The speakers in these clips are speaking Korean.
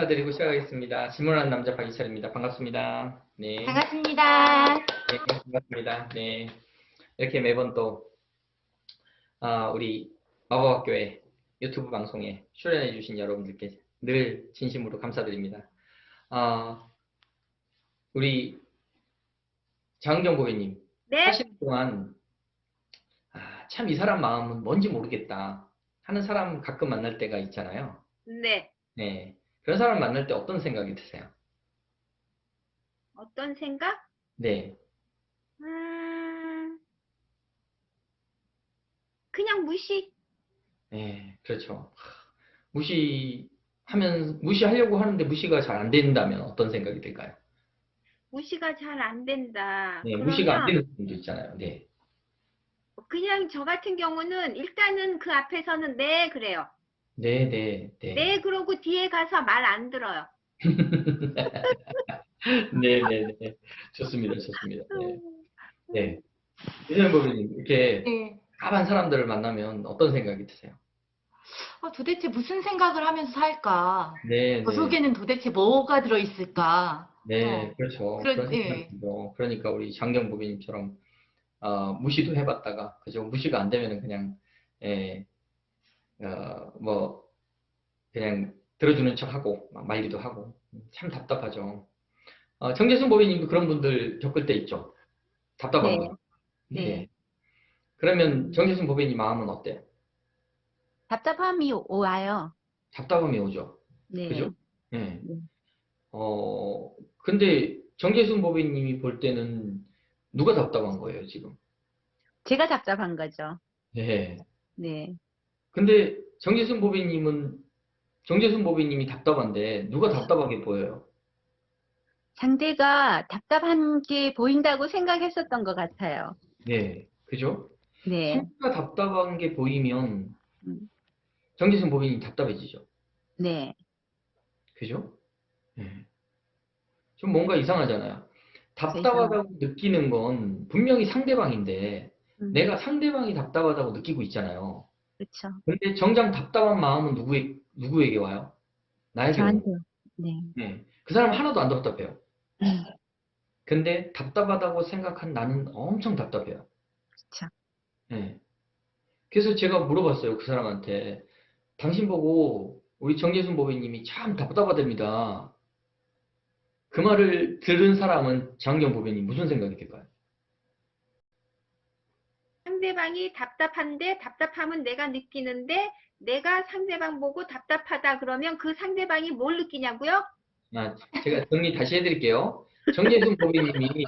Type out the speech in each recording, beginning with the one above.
인사드리고 시작하겠습니다. 질문하는 남자 박이철입니다. 반갑습니다. 네. 반갑습니다. 네, 반갑습니다. 네. 이렇게 매번 또, 아, 우리 마법학교의 유튜브 방송에 출연해 주신 여러분들께 늘 진심으로 감사드립니다. 아, 우리 장은경 고객님, 네, 하시는 동안, 아, 참이 사람 마음은 뭔지 모르겠다 하는 사람 가끔 만날 때가 있잖아요. 네. 네. 그런 사람 만날 때 어떤 생각이 드세요? 어떤 생각? 네. 음, 그냥 무시. 네, 그렇죠. 하, 무시하면, 무시하려고 하는데 무시가 잘 안 된다면 어떤 생각이 들까요? 무시가 잘 안 된다. 네, 무시가 안 되는 분도 있잖아요. 네. 그냥 저 같은 경우는 일단은 그 앞에서는 네 그래요. 네, 네, 네. 네 그러고 뒤에 가서 말 안 들어요. 네, 네, 네. 좋습니다, 좋습니다. 네. 네. 이재명 법님, 이렇게 네. 까만 사람들을 만나면 어떤 생각이 드세요? 어, 도대체 무슨 생각을 하면서 살까? 네, 그 네. 속에는 도대체 뭐가 들어있을까? 네, 어. 그렇죠. 그런- 그런 예. 생각이 들죠. 그러니까 우리 장경 부비님처럼 어, 무시도 해봤다가 그죠? 무시가 안 되면은 그냥 예, 어, 뭐 그냥 들어주는 척하고 막 말리도 하고 참 답답하죠. 어, 정재순 법인님도 그런 분들 겪을 때 있죠. 답답한 네. 거. 네. 그러면 정재순 법인님 마음은 어때요? 답답함이 와요. 답답함이 오죠. 네. 그죠? 예. 네. 어, 근데 정재순 법인님이 볼 때는 누가 답답한 거예요, 지금? 제가 답답한 거죠. 네. 네. 근데 정재순 법인님은 정재순 법인님이 답답한데 누가 답답하게 보여요? 상대가 답답한 게 보인다고 생각했었던 것 같아요. 네. 그죠? 네. 누가 답답한 게 보이면 음. 정재순 법인이 답답해지죠. 네. 그죠? 네. 좀 뭔가 이상하잖아요. 답답하다고 느끼는 건 분명히 상대방인데 음, 내가 상대방이 답답하다고 느끼고 있잖아요. 그렇죠. 근데 정작 답답한 마음은 누구에, 누구에게 와요? 나에게 와요. 저한테. 네. 네. 그 사람 하나도 안 답답해요. 음. 근데 답답하다고 생각한 나는 엄청 답답해요. 그쵸. 네. 그래서 제가 물어봤어요. 그 사람한테. 당신 보고 우리 정재순 보배님이 참 답답하답니다. 그 말을 들은 사람은 장경 보배님 무슨 생각이 들까요? 상대방이 답답한데 답답함은 내가 느끼는데 내가 상대방 보고 답답하다 그러면 그 상대방이 뭘 느끼냐고요? 아, 제가 정리 다시 해드릴게요. 정재순 보배님이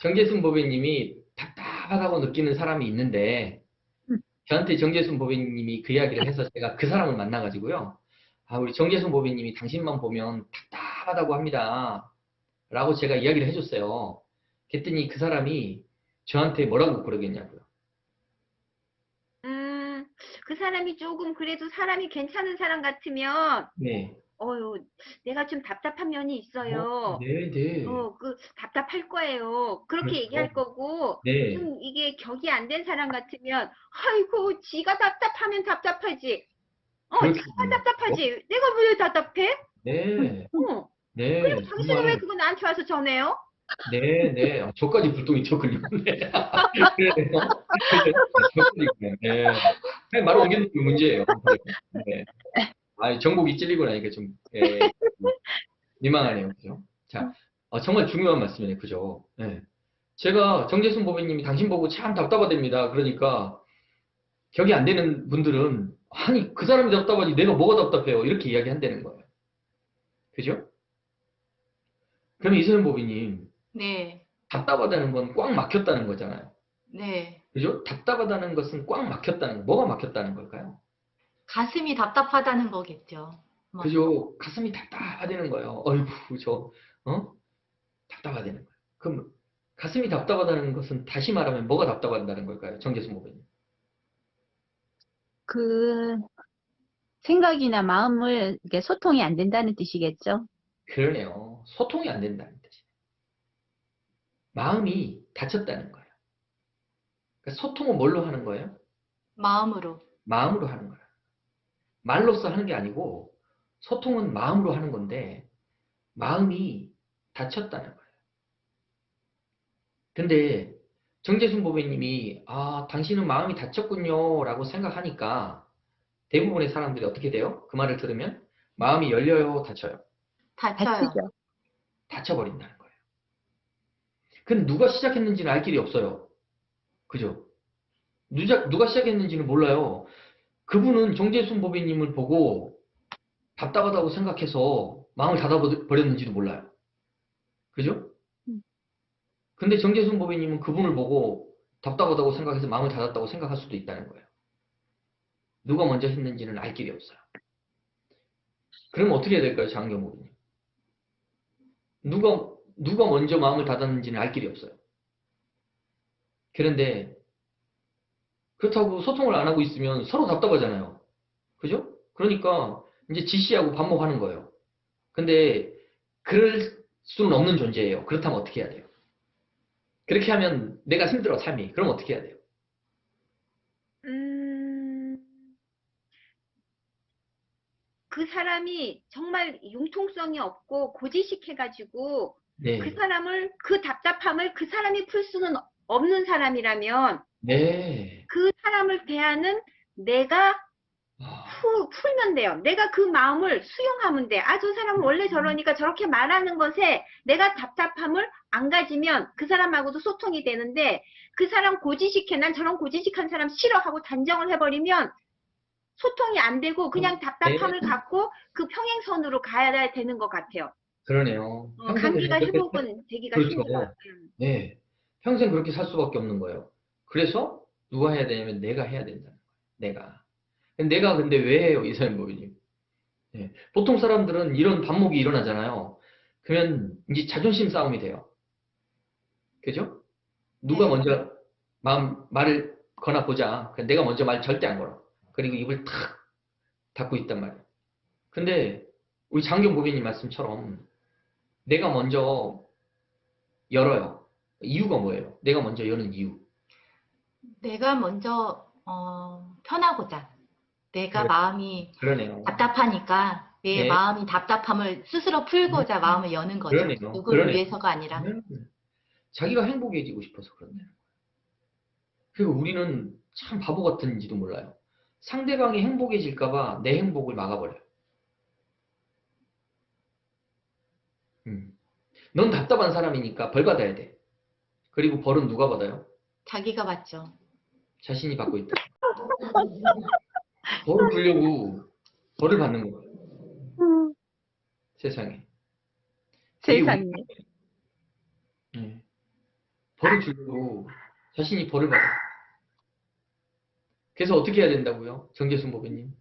정재순 보배님이 답답하다고 느끼는 사람이 있는데 음. 저한테 정재순 보배님이 그 이야기를 해서 제가 그 사람을 만나가지고요. 아, 우리 정재순 보배님이 당신만 보면 답답하다고 합니다. 라고 제가 이야기를 해줬어요. 그랬더니 그 사람이 저한테 뭐라고 그러겠냐고요. 음, 그 사람이 조금 그래도 사람이 괜찮은 사람 같으면 네. 어유 내가 좀 답답한 면이 있어요. 네, 네. 어, 그 답답할 거예요. 그렇게 그렇죠. 얘기할 거고 네. 좀 이게 격이 안 된 사람 같으면 아이고 지가 답답하면 답답하지. 어. 지가 답답하지. 내가 왜 답답해? 네. 어. 네. 그럼 당신은 정말. 왜 그거 나한테 와서 전해요? 네, 네. 아, 저까지 불똥이 쳤군요. 네. 저까지 그냥, 네. 말을 옮기는 게 문제예요. 네. 아, 정복이 찔리고 나니까 좀, 예, 민망하네요. 그죠? 자, 어, 정말 중요한 말씀이네요. 그죠? 네. 제가 정재순 보배님이 당신 보고 참 답답하답니다. 그러니까, 격이 안 되는 분들은, 아니, 그 사람이 답답하지, 내가 뭐가 답답해요. 이렇게 이야기 한다는 거예요. 그죠? 그럼 이소연 보비님, 네. 답답하다는 건 꽉 막혔다는 거잖아요. 네. 그죠? 답답하다는 것은 꽉 막혔다는 거. 뭐가 막혔다는 걸까요? 가슴이 답답하다는 거겠죠. 뭐. 그죠? 가슴이 답답하다는 거예요. 어이구, 저, 어? 답답하다는 거예요. 그럼 가슴이 답답하다는 것은 다시 말하면 뭐가 답답하다는 걸까요? 정재수 모배님. 그 생각이나 마음을 이렇게 소통이 안 된다는 뜻이겠죠? 그러네요. 소통이 안 된다는 뜻이에요. 마음이 다쳤다는 거예요. 그러니까 소통은 뭘로 하는 거예요? 마음으로. 마음으로 하는 거예요. 말로써 하는 게 아니고 소통은 마음으로 하는 건데 마음이 다쳤다는 거예요. 근데 정재순 보배님이 아 당신은 마음이 다쳤군요 라고 생각하니까 대부분의 사람들이 어떻게 돼요? 그 말을 들으면 마음이 열려요 닫혀요? 다쳐요. 다치죠. 닫혀버린다는 거예요. 근데 누가 시작했는지는 알 길이 없어요. 그죠? 누가, 누가 시작했는지는 몰라요. 그분은 정재순 보배님을 보고 답답하다고 생각해서 마음을 닫아버렸는지도 몰라요. 그죠? 음. 근데 정재순 보배님은 그분을 보고 답답하다고 생각해서 마음을 닫았다고 생각할 수도 있다는 거예요. 누가 먼저 했는지는 알 길이 없어요. 그럼 어떻게 해야 될까요, 장경 보배님? 누가, 누가 먼저 마음을 닫았는지는 알 길이 없어요. 그런데, 그렇다고 소통을 안 하고 있으면 서로 답답하잖아요. 그죠? 그러니까, 이제 지시하고 반복하는 거예요. 근데, 그럴 수는 없는 존재예요. 그렇다면 어떻게 해야 돼요? 그렇게 하면 내가 힘들어, 삶이. 그럼 어떻게 해야 돼요? 음, 그 사람이 정말 융통성이 없고 고지식해가지고 네. 그 사람을 그 답답함을 그 사람이 풀 수는 없는 사람이라면 네. 그 사람을 대하는 내가 아, 푸, 풀면 돼요. 내가 그 마음을 수용하면 돼. 아, 저 사람은 원래 저러니까 저렇게 말하는 것에 내가 답답함을 안 가지면 그 사람하고도 소통이 되는데 그 사람 고지식해. 난 저런 고지식한 사람 싫어하고 단정을 해버리면 소통이 안 되고 그냥 답답함을 갖고 그 평행선으로 가야 되는 것 같아요. 그러네요. 어, 관계가 회복은 되기가 그렇죠. 힘들어요. 음. 네. 평생 그렇게 살 수밖에 없는 거예요. 그래서 누가 해야 되냐면 내가 해야 된다는 거예요. 내가. 내가 근데 왜 해요, 이사님 보이님? 네. 보통 사람들은 이런 반목이 일어나잖아요. 그러면 이제 자존심 싸움이 돼요. 그죠? 누가 네. 먼저 마음, 말을 거나 보자. 그러니까 내가 먼저 말 절대 안 걸어. 그리고 입을 탁 닫고 있단 말이에요. 근데 우리 장경 보배님 말씀처럼 내가 먼저 열어요. 이유가 뭐예요? 내가 먼저 여는 이유. 내가 먼저 어, 편하고자. 내가 그래. 마음이 그러네요. 답답하니까 내 네. 마음이 답답함을 스스로 풀고자 마음을 여는 거죠. 그러네요. 누구를 그러네요. 위해서가 아니라. 음, 자기가 행복해지고 싶어서 그런다는 거예요. 그리고 우리는 참 바보 같은지도 몰라요. 상대방이 행복해질까봐 내 행복을 막아버려요. 음. 넌 답답한 사람이니까 벌 받아야 돼. 그리고 벌은 누가 받아요? 자기가 받죠. 자신이 받고 있다. 벌을 주려고 벌을 받는 거예요. 음, 세상에. 세상에. 네. 벌을 주려고 자신이 벌을 받아. 그래서 어떻게 해야 된다고요? 정재순 보배님.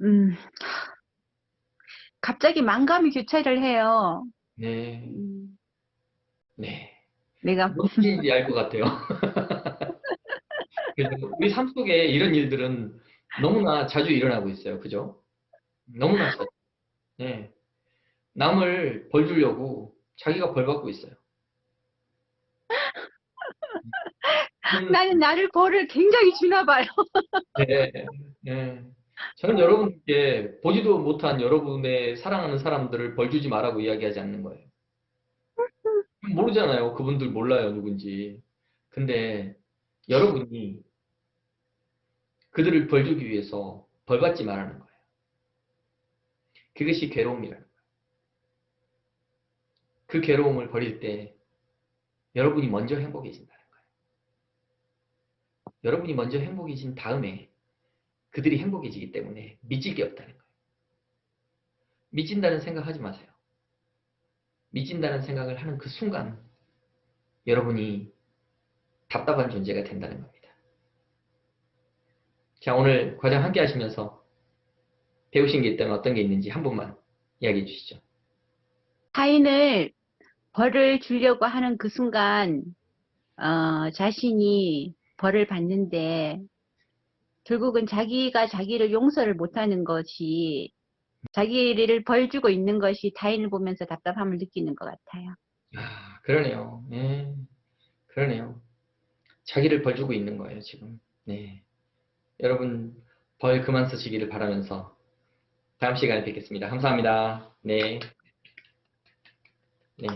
음, 갑자기 만감이 교차를 해요. 네. 음, 네. 내가 무엇인지 알 것 같아요. 그래서 우리 삶 속에 이런 일들은 너무나 자주 일어나고 있어요. 그죠? 너무나 자주. 네. 남을 벌 주려고 자기가 벌 받고 있어요. 음, 나는 나를 벌을 굉장히 주나 봐요. 네, 네. 저는 여러분께 보지도 못한 여러분의 사랑하는 사람들을 벌 주지 말라고 이야기하지 않는 거예요. 모르잖아요. 그분들 몰라요, 누군지. 근데 여러분이 그들을 벌 주기 위해서 벌 받지 말라는 거예요. 그것이 괴로움이라는 거예요. 그 괴로움을 버릴 때 여러분이 먼저 행복해진다는 거예요. 여러분이 먼저 행복해진 다음에 그들이 행복해지기 때문에 미칠 게 없다는 거예요. 미친다는 생각하지 마세요. 미친다는 생각을 하는 그 순간 여러분이 답답한 존재가 된다는 겁니다. 자, 오늘 과정 함께 하시면서 배우신 게 있다면 어떤 게 있는지 한 번만 이야기해 주시죠. 타인을 벌을 주려고 하는 그 순간, 어, 자신이 벌을 받는데, 결국은 자기가 자기를 용서를 못하는 것이, 자기를 벌 주고 있는 것이 타인을 보면서 답답함을 느끼는 것 같아요. 아, 그러네요. 네. 그러네요. 자기를 벌 주고 있는 거예요, 지금. 네. 여러분 벌 그만 쓰시기를 바라면서 다음 시간에 뵙겠습니다. 감사합니다. 네. 네.